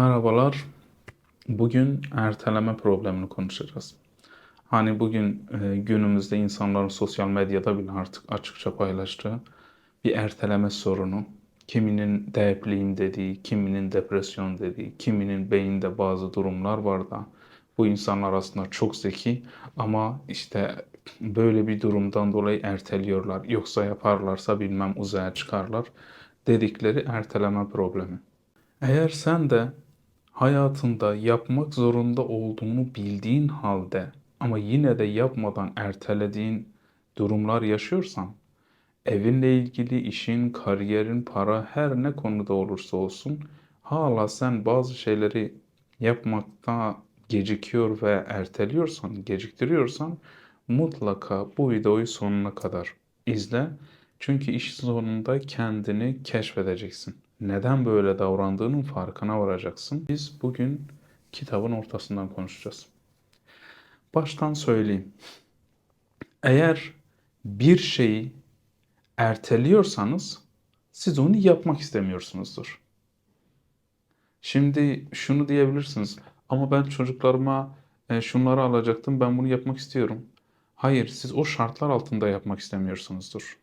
Merhabalar. Bugün erteleme problemini konuşacağız. Hani bugün e, günümüzde insanların sosyal medyada bile artık açıkça paylaştığı bir erteleme sorunu. Kiminin depresyum dediği, kiminin depresyon dediği, kiminin beyinde bazı durumlar var da bu insanlar aslında çok zeki ama işte böyle bir durumdan dolayı erteliyorlar. Yoksa yaparlarsa bilmem uzaya çıkarlar dedikleri erteleme problemi. Eğer sen de hayatında yapmak zorunda olduğunu bildiğin halde ama yine de yapmadan ertelediğin durumlar yaşıyorsan, evinle ilgili işin, kariyerin, para her ne konuda olursa olsun hala sen bazı şeyleri yapmakta gecikiyor ve erteliyorsan, geciktiriyorsan mutlaka bu videoyu sonuna kadar izle. Çünkü iş sonunda kendini keşfedeceksin. Neden böyle davrandığının farkına varacaksın. Biz bugün kitabın ortasından konuşacağız. Baştan söyleyeyim. Eğer bir şeyi erteliyorsanız siz onu yapmak istemiyorsunuzdur. Şimdi şunu diyebilirsiniz. Ama ben çocuklarıma e, şunları alacaktım. Ben bunu yapmak istiyorum. Hayır, siz o şartlar altında yapmak istemiyorsunuzdur.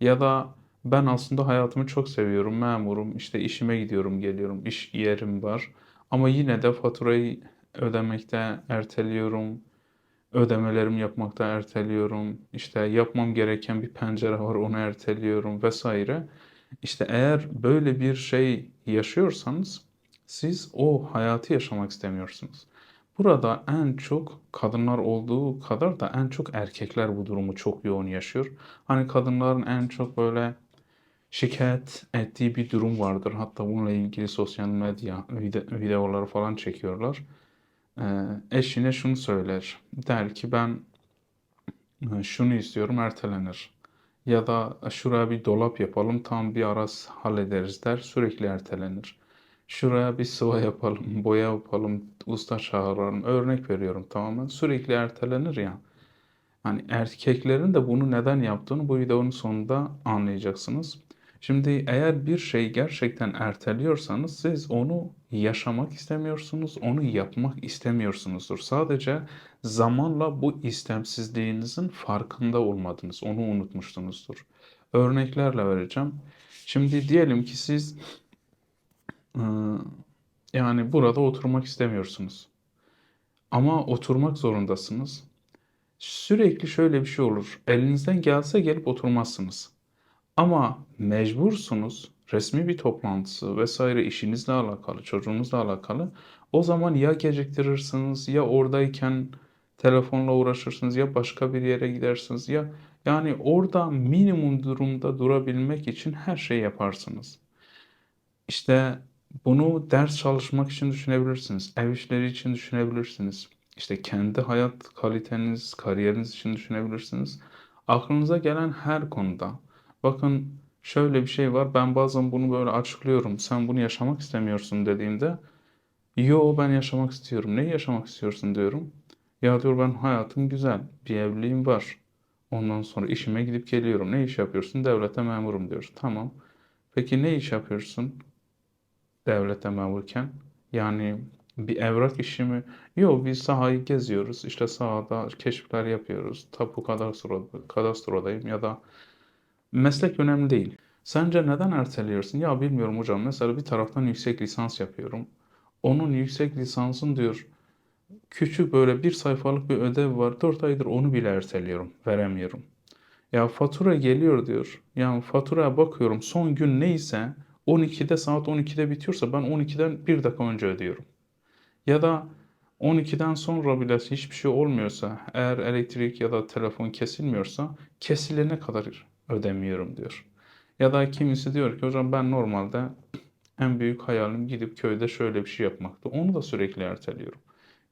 Ya da ben aslında hayatımı çok seviyorum, memurum, işte işime gidiyorum, geliyorum, iş yerim var. Ama yine de faturayı ödemekte erteliyorum, ödemelerimi yapmakta erteliyorum, işte yapmam gereken bir pencere var, onu erteliyorum vesaire. İşte eğer böyle bir şey yaşıyorsanız siz o hayatı yaşamak istemiyorsunuz. Burada en çok kadınlar olduğu kadar da en çok erkekler bu durumu çok yoğun yaşıyor. Hani kadınların en çok böyle şikayet ettiği bir durum vardır. Hatta bununla ilgili sosyal medya vide- videoları falan çekiyorlar. Ee, eşine şunu söyler. Der ki ben e, şunu istiyorum ertelenir. Ya da şuraya bir dolap yapalım tam bir ara hallederiz der. Sürekli ertelenir. Şuraya bir sıva yapalım, boya yapalım, usta çağıralım. Örnek veriyorum tamamen. Sürekli ertelenir ya. Hani erkeklerin de bunu neden yaptığını bu videonun sonunda anlayacaksınız. Şimdi eğer bir şey gerçekten erteliyorsanız siz onu yaşamak istemiyorsunuz, onu yapmak istemiyorsunuzdur. Sadece zamanla bu istemsizliğinizin farkında olmadınız, onu unutmuştunuzdur. Örneklerle vereceğim. Şimdi diyelim ki siz ıı, yani burada oturmak istemiyorsunuz. Ama oturmak zorundasınız. Sürekli şöyle bir şey olur. Elinizden gelse gelip oturmazsınız. Ama mecbursunuz. Resmi bir toplantısı vesaire işinizle alakalı, çocuğunuzla alakalı. O zaman ya geciktirirsiniz ya oradayken telefonla uğraşırsınız ya başka bir yere gidersiniz ya yani orada minimum durumda durabilmek için her şey yaparsınız. İşte bunu ders çalışmak için düşünebilirsiniz. Ev işleri için düşünebilirsiniz. İşte kendi hayat kaliteniz, kariyeriniz için düşünebilirsiniz. Aklınıza gelen her konuda. Bakın şöyle bir şey var. Ben bazen bunu böyle açıklıyorum. Sen bunu yaşamak istemiyorsun dediğimde yo ben yaşamak istiyorum. Neyi yaşamak istiyorsun diyorum. Ya diyor ben hayatım güzel. Bir evliliğim var. Ondan sonra işime gidip geliyorum. Ne iş yapıyorsun? Devlete memurum diyor. Tamam. Peki ne iş yapıyorsun? Devlete memurken. Yani bir evrak işi mi? Yok biz sahayı geziyoruz. İşte sahada keşifler yapıyoruz. Tapu kadastro, kadastrodayım ya da meslek önemli değil. Sence neden erteliyorsun? Ya bilmiyorum hocam. Mesela bir taraftan yüksek lisans yapıyorum. Onun yüksek lisansın diyor küçük böyle bir sayfalık bir ödev var. 4 aydır onu bile erteliyorum. Veremiyorum. Ya fatura geliyor diyor. Yani faturaya bakıyorum son gün neyse 12'de saat 12'de bitiyorsa ben 12'den 1 dakika önce ödüyorum. Ya da 12'den sonra bile hiçbir şey olmuyorsa, eğer elektrik ya da telefon kesilmiyorsa kesilene kadar ödemiyorum diyor. Ya da kimisi diyor ki hocam ben normalde en büyük hayalim gidip köyde şöyle bir şey yapmaktı. Onu da sürekli erteliyorum.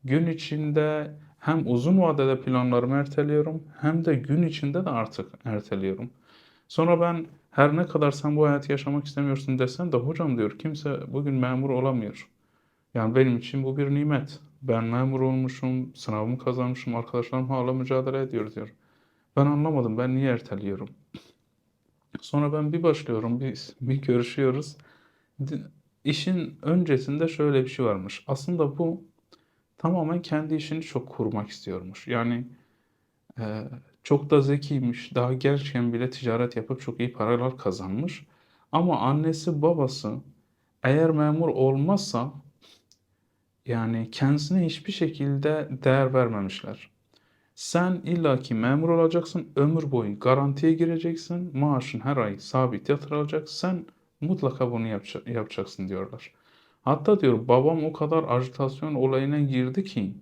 Gün içinde hem uzun vadede planlarımı erteliyorum hem de gün içinde de artık erteliyorum. Sonra ben her ne kadar sen bu hayatı yaşamak istemiyorsun desen de hocam diyor kimse bugün memur olamıyor. Yani benim için bu bir nimet. Ben memur olmuşum, sınavımı kazanmışım, arkadaşlarım hala mücadele ediyor diyor. Ben anlamadım, ben niye erteliyorum? Sonra ben bir başlıyorum, biz bir görüşüyoruz. İşin öncesinde şöyle bir şey varmış. Aslında bu tamamen kendi işini çok kurmak istiyormuş. Yani e, çok da zekiymiş. Daha gençken bile ticaret yapıp çok iyi paralar kazanmış. Ama annesi babası eğer memur olmazsa yani kendisine hiçbir şekilde değer vermemişler. Sen illaki memur olacaksın, ömür boyu garantiye gireceksin, maaşın her ay sabit yatırılacak, sen mutlaka bunu yapça- yapacaksın diyorlar. Hatta diyor babam o kadar ajitasyon olayına girdi ki,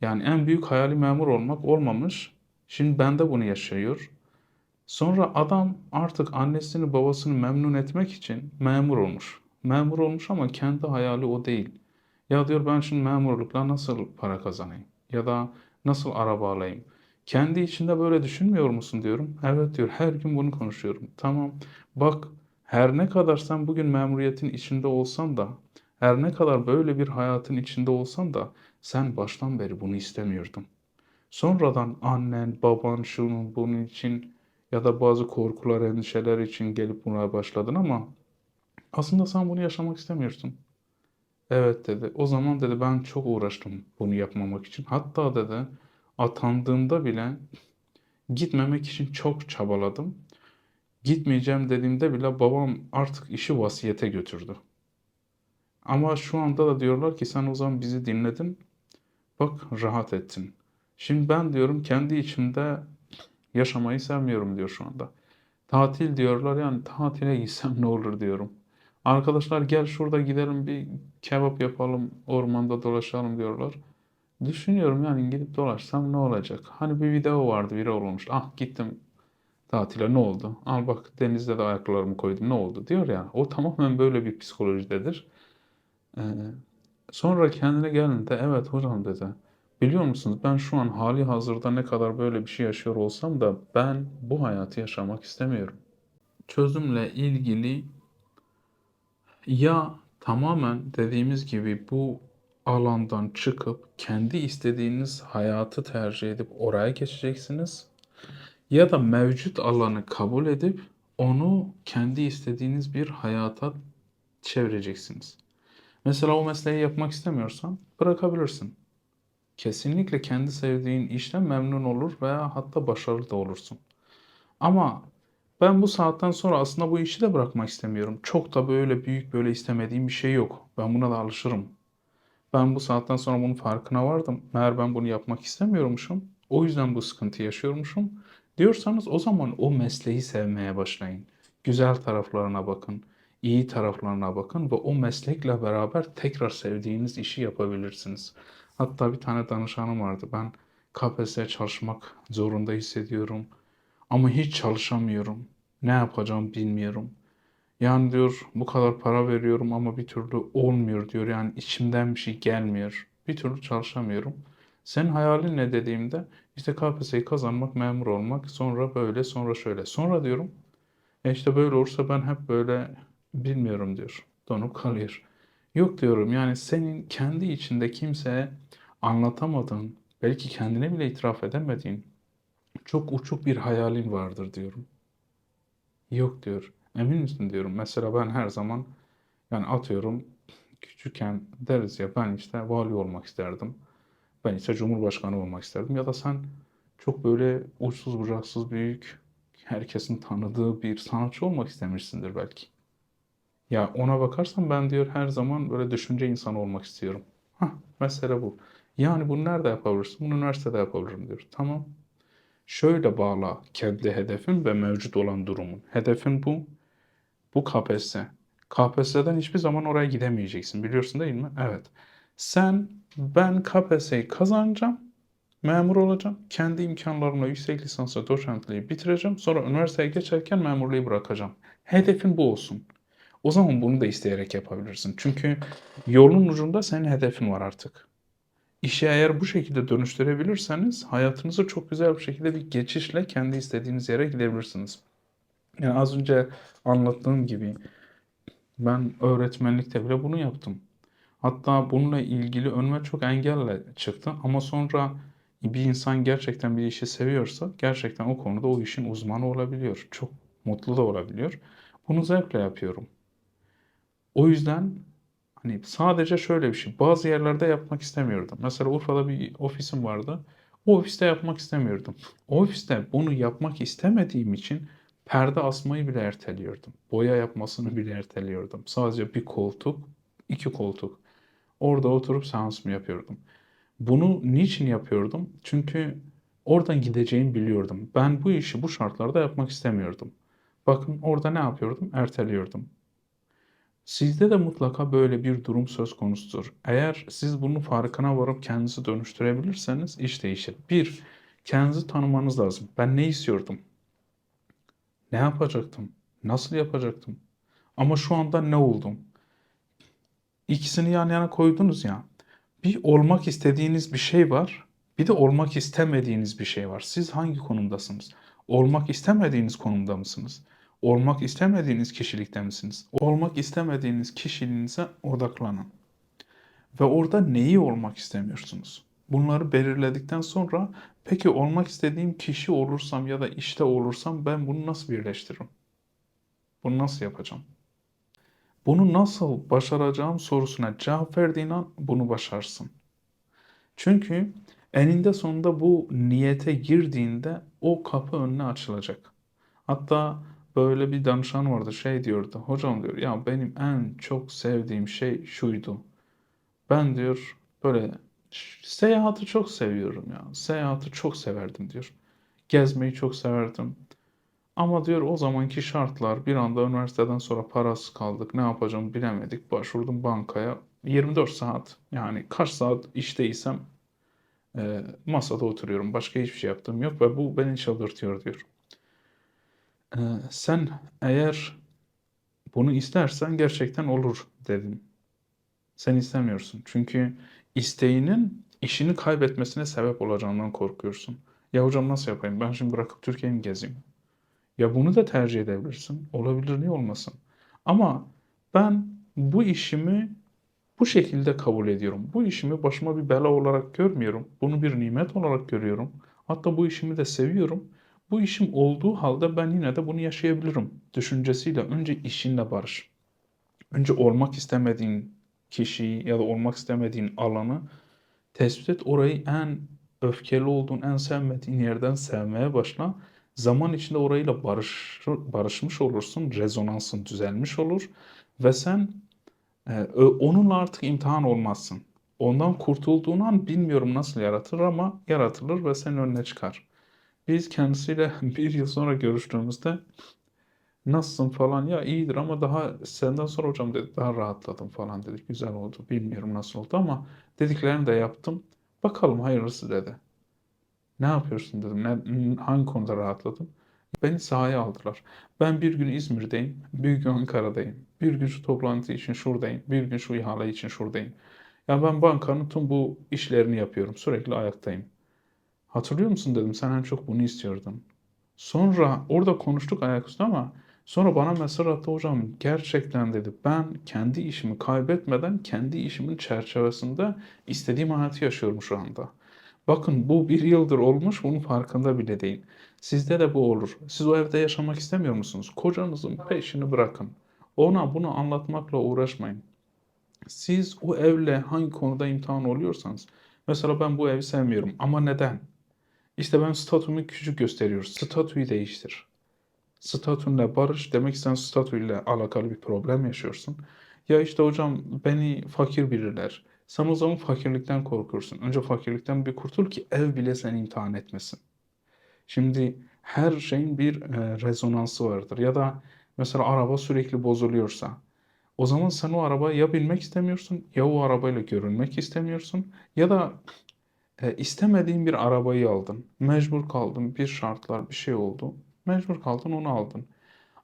yani en büyük hayali memur olmak olmamış, şimdi ben de bunu yaşıyor. Sonra adam artık annesini babasını memnun etmek için memur olmuş. Memur olmuş ama kendi hayali o değil. Ya diyor ben şimdi memurlukla nasıl para kazanayım? Ya da nasıl araba alayım? Kendi içinde böyle düşünmüyor musun diyorum. Evet diyor her gün bunu konuşuyorum. Tamam bak her ne kadar sen bugün memuriyetin içinde olsan da her ne kadar böyle bir hayatın içinde olsan da sen baştan beri bunu istemiyordun. Sonradan annen, baban şunun bunun için ya da bazı korkular, endişeler için gelip buna başladın ama aslında sen bunu yaşamak istemiyorsun. Evet dedi. O zaman dedi ben çok uğraştım bunu yapmamak için. Hatta dedi atandığımda bile gitmemek için çok çabaladım. Gitmeyeceğim dediğimde bile babam artık işi vasiyete götürdü. Ama şu anda da diyorlar ki sen o zaman bizi dinledin. Bak rahat ettin. Şimdi ben diyorum kendi içimde yaşamayı sevmiyorum diyor şu anda. Tatil diyorlar yani tatile gitsem ne olur diyorum. Arkadaşlar gel şurada gidelim bir kebap yapalım, ormanda dolaşalım diyorlar. Düşünüyorum yani gidip dolaşsam ne olacak? Hani bir video vardı, viral olmuş. Ah gittim tatile ne oldu? Al bak denizde de ayaklarımı koydum ne oldu diyor ya. O tamamen böyle bir psikolojidedir. Ee, sonra kendine geldiğinde evet hocam dedi. Biliyor musunuz ben şu an hali hazırda ne kadar böyle bir şey yaşıyor olsam da ben bu hayatı yaşamak istemiyorum. Çözümle ilgili ya tamamen dediğimiz gibi bu alandan çıkıp kendi istediğiniz hayatı tercih edip oraya geçeceksiniz. Ya da mevcut alanı kabul edip onu kendi istediğiniz bir hayata çevireceksiniz. Mesela o mesleği yapmak istemiyorsan bırakabilirsin. Kesinlikle kendi sevdiğin işten memnun olur veya hatta başarılı da olursun. Ama ben bu saatten sonra aslında bu işi de bırakmak istemiyorum. Çok da böyle büyük böyle istemediğim bir şey yok. Ben buna da alışırım. Ben bu saatten sonra bunun farkına vardım. Meğer ben bunu yapmak istemiyormuşum. O yüzden bu sıkıntı yaşıyormuşum. Diyorsanız o zaman o mesleği sevmeye başlayın. Güzel taraflarına bakın, iyi taraflarına bakın ve o meslekle beraber tekrar sevdiğiniz işi yapabilirsiniz. Hatta bir tane danışanım vardı. Ben KPSS'ye çalışmak zorunda hissediyorum. Ama hiç çalışamıyorum. Ne yapacağım bilmiyorum. Yani diyor bu kadar para veriyorum ama bir türlü olmuyor diyor. Yani içimden bir şey gelmiyor. Bir türlü çalışamıyorum. Senin hayalin ne dediğimde işte KPSS'yi kazanmak, memur olmak, sonra böyle, sonra şöyle. Sonra diyorum e işte böyle olursa ben hep böyle bilmiyorum diyor. Donup kalıyor. Yok diyorum yani senin kendi içinde kimseye anlatamadığın, belki kendine bile itiraf edemediğin çok uçuk bir hayalin vardır diyorum. Yok diyor. Emin misin diyorum. Mesela ben her zaman yani atıyorum küçükken deriz ya ben işte vali olmak isterdim. Ben işte cumhurbaşkanı olmak isterdim. Ya da sen çok böyle uçsuz bucaksız büyük herkesin tanıdığı bir sanatçı olmak istemişsindir belki. Ya ona bakarsan ben diyor her zaman böyle düşünce insanı olmak istiyorum. Hah, mesele bu. Yani bunu nerede yapabilirsin? Bunu üniversitede yapabilirim diyor. Tamam. Şöyle bağla kendi hedefin ve mevcut olan durumun. Hedefin bu. Bu KPSS. KPSS'den hiçbir zaman oraya gidemeyeceksin. Biliyorsun değil mi? Evet. Sen ben KPSS'yi kazanacağım. Memur olacağım. Kendi imkanlarımla yüksek lisans ve doçentliği bitireceğim. Sonra üniversiteye geçerken memurluğu bırakacağım. Hedefin bu olsun. O zaman bunu da isteyerek yapabilirsin. Çünkü yolun ucunda senin hedefin var artık. İşi eğer bu şekilde dönüştürebilirseniz hayatınızı çok güzel bir şekilde bir geçişle kendi istediğiniz yere gidebilirsiniz. Yani az önce anlattığım gibi ben öğretmenlikte bile bunu yaptım. Hatta bununla ilgili önüme çok engelle çıktı ama sonra bir insan gerçekten bir işi seviyorsa gerçekten o konuda o işin uzmanı olabiliyor. Çok mutlu da olabiliyor. Bunu zevkle yapıyorum. O yüzden Hani sadece şöyle bir şey. Bazı yerlerde yapmak istemiyordum. Mesela Urfa'da bir ofisim vardı. O ofiste yapmak istemiyordum. O ofiste bunu yapmak istemediğim için perde asmayı bile erteliyordum. Boya yapmasını bile erteliyordum. Sadece bir koltuk, iki koltuk. Orada oturup seans mı yapıyordum? Bunu niçin yapıyordum? Çünkü oradan gideceğimi biliyordum. Ben bu işi bu şartlarda yapmak istemiyordum. Bakın orada ne yapıyordum? Erteliyordum. Sizde de mutlaka böyle bir durum söz konusudur. Eğer siz bunun farkına varıp kendinizi dönüştürebilirseniz iş değişir. Bir, kendinizi tanımanız lazım. Ben ne istiyordum? Ne yapacaktım? Nasıl yapacaktım? Ama şu anda ne oldum? İkisini yan yana koydunuz ya. Bir olmak istediğiniz bir şey var. Bir de olmak istemediğiniz bir şey var. Siz hangi konumdasınız? Olmak istemediğiniz konumda mısınız? Olmak istemediğiniz kişilikte misiniz? Olmak istemediğiniz kişiliğinize odaklanın. Ve orada neyi olmak istemiyorsunuz? Bunları belirledikten sonra peki olmak istediğim kişi olursam ya da işte olursam ben bunu nasıl birleştiririm? Bunu nasıl yapacağım? Bunu nasıl başaracağım sorusuna cevap verdiğin an bunu başarsın. Çünkü eninde sonunda bu niyete girdiğinde o kapı önüne açılacak. Hatta böyle bir danışan vardı şey diyordu. Hocam diyor ya benim en çok sevdiğim şey şuydu. Ben diyor böyle seyahati çok seviyorum ya. Seyahati çok severdim diyor. Gezmeyi çok severdim. Ama diyor o zamanki şartlar bir anda üniversiteden sonra parası kaldık. Ne yapacağımı bilemedik. Başvurdum bankaya. 24 saat yani kaç saat işteysem e, masada oturuyorum. Başka hiçbir şey yaptığım yok ve bu beni çıldırtıyor diyor. E, sen eğer bunu istersen gerçekten olur dedim. Sen istemiyorsun. Çünkü isteğinin işini kaybetmesine sebep olacağından korkuyorsun. Ya hocam nasıl yapayım? Ben şimdi bırakıp Türkiye'yi mi gezeyim? Ya bunu da tercih edebilirsin. Olabilir niye olmasın? Ama ben bu işimi bu şekilde kabul ediyorum. Bu işimi başıma bir bela olarak görmüyorum. Bunu bir nimet olarak görüyorum. Hatta bu işimi de seviyorum. Bu işim olduğu halde ben yine de bunu yaşayabilirim. Düşüncesiyle önce işinle barış. Önce olmak istemediğin kişiyi ya da olmak istemediğin alanı tespit et. Orayı en öfkeli olduğun, en sevmediğin yerden sevmeye başla. Zaman içinde orayla barış, barışmış olursun. Rezonansın düzelmiş olur. Ve sen e, onunla artık imtihan olmazsın. Ondan kurtulduğun an bilmiyorum nasıl yaratır ama yaratılır ve senin önüne çıkar. Biz kendisiyle bir yıl sonra görüştüğümüzde nasılsın falan ya iyidir ama daha senden sonra hocam dedi daha rahatladım falan dedik. Güzel oldu. Bilmiyorum nasıl oldu ama dediklerini de yaptım. Bakalım hayırlısı dedi. Ne yapıyorsun dedim. Ne, hangi konuda rahatladın? Beni sahaya aldılar. Ben bir gün İzmir'deyim, bir gün Ankara'dayım. Bir gün şu toplantı için şuradayım, bir gün şu ihale için şuradayım. Ya ben bankanın tüm bu işlerini yapıyorum. Sürekli ayaktayım. Hatırlıyor musun dedim. Sen en çok bunu istiyordun. Sonra orada konuştuk ayaküstü ama sonra bana mesaj attı hocam gerçekten dedi ben kendi işimi kaybetmeden kendi işimin çerçevesinde istediğim hayatı yaşıyorum şu anda. Bakın bu bir yıldır olmuş bunun farkında bile değil. Sizde de bu olur. Siz o evde yaşamak istemiyor musunuz? Kocanızın peşini bırakın. Ona bunu anlatmakla uğraşmayın. Siz o evle hangi konuda imtihan oluyorsanız. Mesela ben bu evi sevmiyorum ama neden? İşte ben statümü küçük gösteriyorum. Statüyü değiştir. Statünle barış demek sen statüyle alakalı bir problem yaşıyorsun. Ya işte hocam beni fakir bilirler. Sen o zaman fakirlikten korkursun. Önce fakirlikten bir kurtul ki ev bile seni imtihan etmesin. Şimdi her şeyin bir e, rezonansı vardır. Ya da mesela araba sürekli bozuluyorsa o zaman sen o arabayı ya bilmek istemiyorsun ya o arabayla görünmek istemiyorsun ya da e, istemediğin bir arabayı aldın. Mecbur kaldın. Bir şartlar bir şey oldu. Mecbur kaldın onu aldın.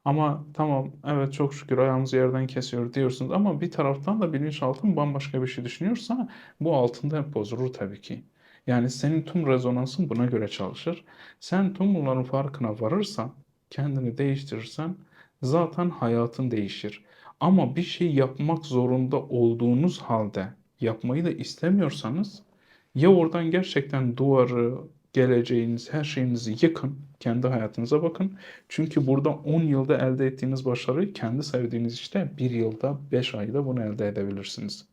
Ama tamam evet çok şükür ayağımızı yerden kesiyor diyorsunuz ama bir taraftan da bilinçaltın bambaşka bir şey düşünüyorsa bu altında hep bozulur tabii ki. Yani senin tüm rezonansın buna göre çalışır. Sen tüm bunların farkına varırsan, kendini değiştirirsen zaten hayatın değişir. Ama bir şey yapmak zorunda olduğunuz halde yapmayı da istemiyorsanız ya oradan gerçekten duvarı, geleceğiniz, her şeyinizi yıkın. Kendi hayatınıza bakın. Çünkü burada 10 yılda elde ettiğiniz başarıyı kendi sevdiğiniz işte 1 yılda, 5 ayda bunu elde edebilirsiniz.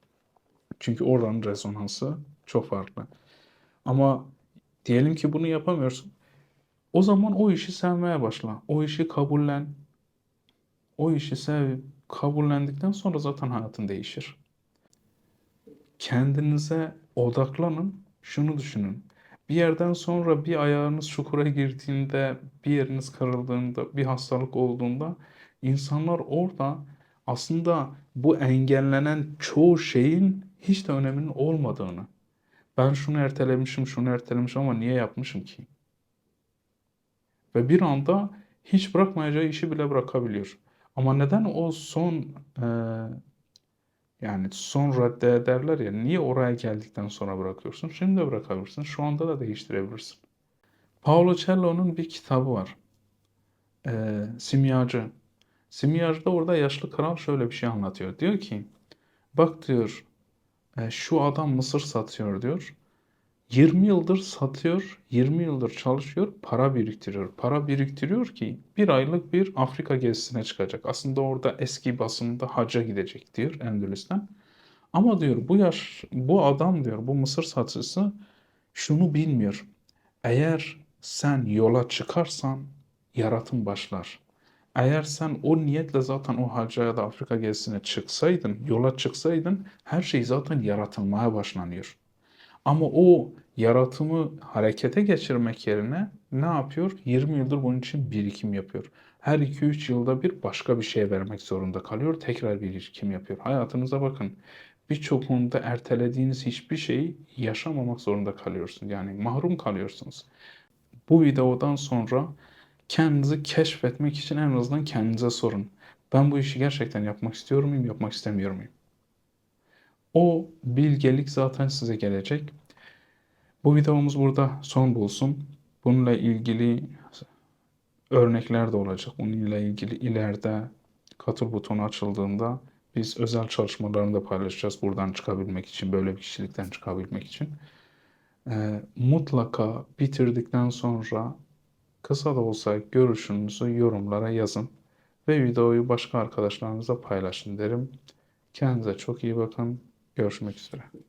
Çünkü oranın rezonansı çok farklı. Ama diyelim ki bunu yapamıyorsun. O zaman o işi sevmeye başla. O işi kabullen. O işi sev, kabullendikten sonra zaten hayatın değişir. Kendinize odaklanın. Şunu düşünün. Bir yerden sonra bir ayağınız çukura girdiğinde, bir yeriniz kırıldığında, bir hastalık olduğunda insanlar orada aslında bu engellenen çoğu şeyin hiç de öneminin olmadığını. Ben şunu ertelemişim, şunu ertelemişim ama niye yapmışım ki? Ve bir anda hiç bırakmayacağı işi bile bırakabiliyor. Ama neden o son e, yani son derler ya niye oraya geldikten sonra bırakıyorsun? Şimdi de bırakabilirsin. Şu anda da değiştirebilirsin. Paolo Cello'nun bir kitabı var. E, Simyacı. Simyacı'da orada yaşlı kral şöyle bir şey anlatıyor. Diyor ki bak diyor e, şu adam mısır satıyor diyor. 20 yıldır satıyor, 20 yıldır çalışıyor, para biriktiriyor. Para biriktiriyor ki bir aylık bir Afrika gezisine çıkacak. Aslında orada eski basında hacca gidecek diyor Endülüs'ten. Ama diyor bu yaş, bu adam diyor, bu mısır satıcısı şunu bilmiyor. Eğer sen yola çıkarsan yaratım başlar. Eğer sen o niyetle zaten o hacca ya da Afrika gezisine çıksaydın, yola çıksaydın her şey zaten yaratılmaya başlanıyor. Ama o yaratımı harekete geçirmek yerine ne yapıyor? 20 yıldır bunun için birikim yapıyor. Her 2-3 yılda bir başka bir şey vermek zorunda kalıyor. Tekrar birikim yapıyor. Hayatınıza bakın. Birçok konuda ertelediğiniz hiçbir şeyi yaşamamak zorunda kalıyorsunuz. Yani mahrum kalıyorsunuz. Bu videodan sonra kendinizi keşfetmek için en azından kendinize sorun. Ben bu işi gerçekten yapmak istiyor muyum, yapmak istemiyor muyum? O bilgelik zaten size gelecek. Bu videomuz burada son bulsun. Bununla ilgili örnekler de olacak. Bununla ilgili ileride katıl butonu açıldığında biz özel çalışmalarını da paylaşacağız. Buradan çıkabilmek için, böyle bir kişilikten çıkabilmek için. Ee, mutlaka bitirdikten sonra kısa da olsa görüşünüzü yorumlara yazın. Ve videoyu başka arkadaşlarınızla paylaşın derim. Kendinize çok iyi bakın. Görüşmek üzere.